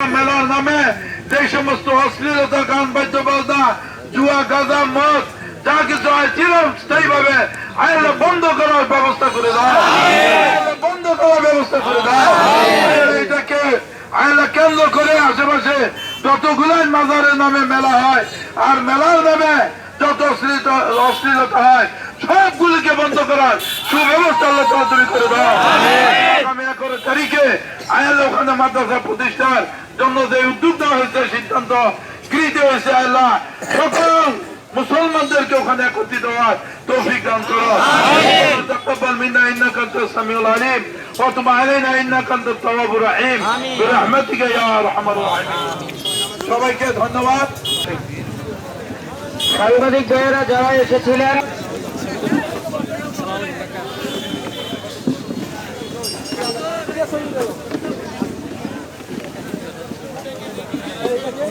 মেলার নামে যে সমস্ত অশ্লীলতা গান বাদ্যবাজনা জুয়া গাঁজা মদ যা কিছু হয় চিরস্থায়ী ভাবে আইলে বন্ধ করার ব্যবস্থা করে দাও বন্ধ করার ব্যবস্থা করে দাও এটাকে আইলা কেন্দ্র করে আশেপাশে যতগুলাই মাজারের নামে মেলা হয় আর মেলার নামে যত অশ্লীলতা অশ্লীলতা হয় সবগুলিকে বন্ধ করার সুব্যবস্থা আল্লাহ করে দাও আগামী এগারো তারিখে আয়াল্লাহ ওখানে মাদ্রাসা প্রতিষ্ঠার জন্য যে উদ্যোগ হয়েছে সিদ্ধান্ত গৃহীত হয়েছে আল্লাহ। সকল মুসলমানদেরকে ওখানে একত্রিত হওয়ার তৌফিক দান করো। তাকাব্বাল মিন্না সামিউল আলিম। রহিম। ইয়া আরহামার রাহিম সবাইকে ধন্যবাদ। সাংবাদিক ভাইয়েরা যারা এসেছিলেন আমাদের